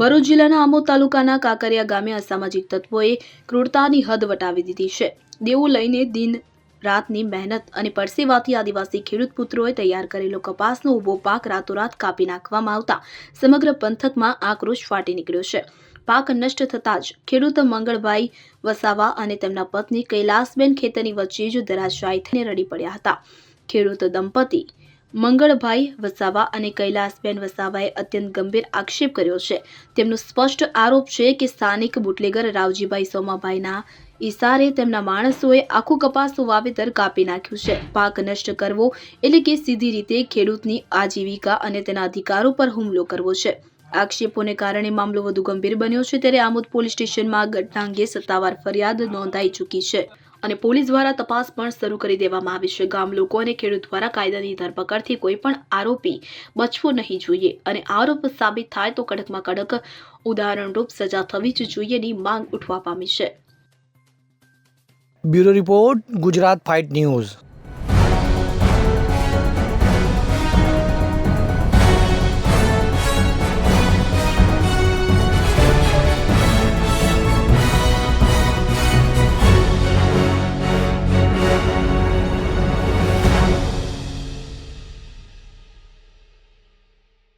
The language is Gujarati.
ભરૂચ જિલ્લાના આમોદ તાલુકાના કાંકરિયા ગામે અસામાજિક તત્વોએ ક્રૂરતાની હદ વટાવી દીધી છે. દેવું લઈને દિન રાતની મહેનત અને પરસેવાથી આદિવાસી ખેડૂત પુત્રોએ તૈયાર કરેલો કપાસનો ઊભો પાક રાતોરાત કાપી નાખવામાં આવતા સમગ્ર પંથકમાં આક્રોશ ફાટી નીકળ્યો છે. પાક નષ્ટ થતાં જ ખેડૂત મંગળભાઈ વસાવા અને તેમના પત્ની કૈલાસબેન ખેતરની વચ્ચે જ ધરાશાયી થઈને રડી પડ્યા હતા. ખેડૂત દંપતી મંગળભાઈ વસાવા અને કૈલાસબેન વસાવાએ અત્યંત ગંભીર આક્ષેપ કર્યો છે. તેમનો સ્પષ્ટ આરોપ છે કે સ્થાનિક બુટલેગર રાવજીભાઈ સોમાભાઈના ઈશારે તેમના માણસોએ આખું કપાસનું વાવેતર કાપી નાખ્યું છે. પાક નષ્ટ કરવો એટલે કે સીધી રીતે ખેડૂતની આજીવિકા અને તેના અધિકારો પર હુમલો કરવો છે. આક્ષેપોને કારણે મામલો વધુ ગંભીર બન્યો છે ત્યારે આમોદ પોલીસ સ્ટેશનમાં ઘટના અંગે સત્તાવાર ફરિયાદ નોંધાઈ ચૂકી છે. અને પોલીસ દ્વારા તપાસ પણ શરૂ કરી દેવામાં આવી છે. ગામ લોકો અને ખેડૂત દ્વારા કાયદાની ધરપકડથી કોઈ પણ આરોપી બચવો નહીં જોઈએ અને આરોપ સાબિત થાય તો કડકમાં કડક ઉદાહરણરૂપ સજા થવી જ જોઈએની માંગ ઉઠવા પામી છે. Bureau report Gujarat fight news.